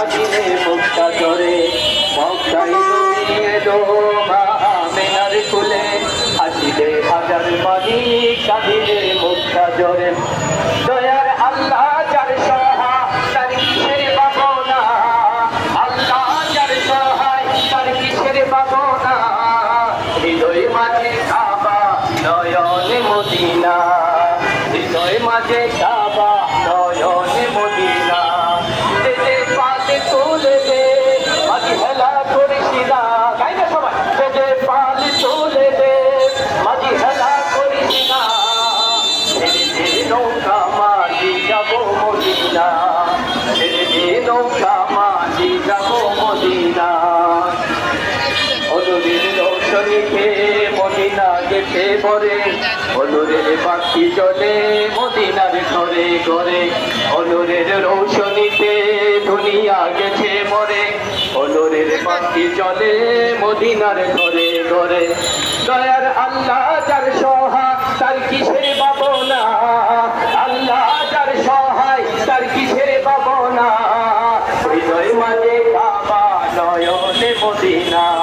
সাজিনে মুক্তা জরে মক্কাই নবী এলো মা আমেনার কুলে হাসিলে হাজার মানি সাজিনে রৌশনীকে মদিনা গেছে পরে অনুরের পাখি চলে মদিনার ঘরে ঘরে। অনুরের রৌশনীতে দুনিয়া গেছে মরে। অনুরের পাখি চলে মদিনার ঘরে ঘরে। দয়ার আল্লাহ যার সহা তার কিসের বাবনা আল্লাহ যার সহায়, তার কিসের বাবনা হৃদয় মাঝে কাবা নয়নে মদিনা।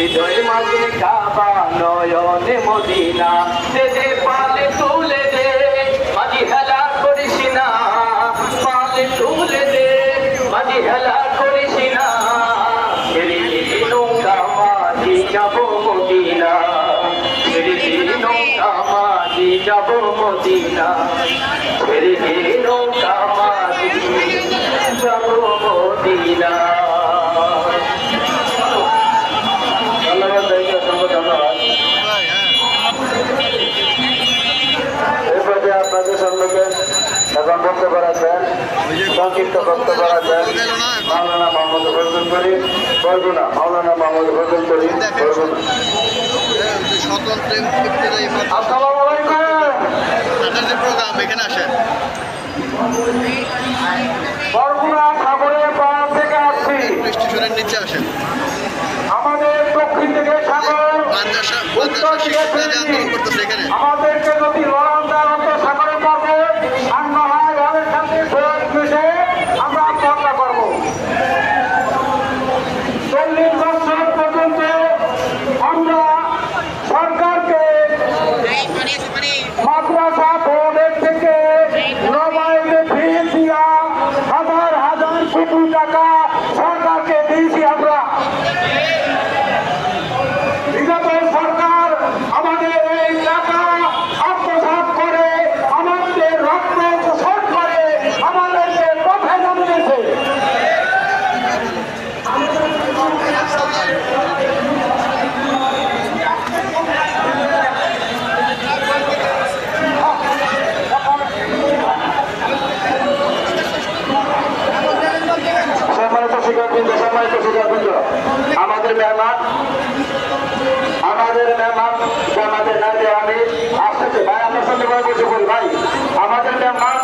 হৃদয় মাঝে কাবা নয়নে মদিনা। দে দে, পালে তুলে দে মাঝি হেলা করিস না। পালে তুলে দে মাঝি হেলা করিস না। নৌকা মাঝি যাব মদিনা। নৌকা মাঝি যাব মদিনা। নৌকা সম্মুখে এখন বক্তব্য রাখবেন সংক্ষিপ্ত বক্তব্য রাখবেন মাওলানা মোহাম্মদ ফজল করি বরগুনা, মাওলানা মোহাম্মদ ফজল করি বরগুনা সকল প্রেম তৃপ্তিদায়ী মাদ্রাসা। আসসালামু আলাইকুম আপনাদের প্রোগ্রাম এখানে থেকে আমাদের দক্ষিণ থেকে সাগর ফিরছি। আন্দোলন করতেছে এখানে মাদ্রাসা বোর্ডের থেকে নবায়নে ফিরে দিয়া হাজার হাজার কোটি টাকা সম্মানিত শিক্ষকবৃন্দ আমাদের মেহমান আমাদের মেহমান আমাদের নাইতে আমি আসতেছে। ভাই, আপনার সঙ্গে বসে বলি, ভাই, আমাদের মেহমান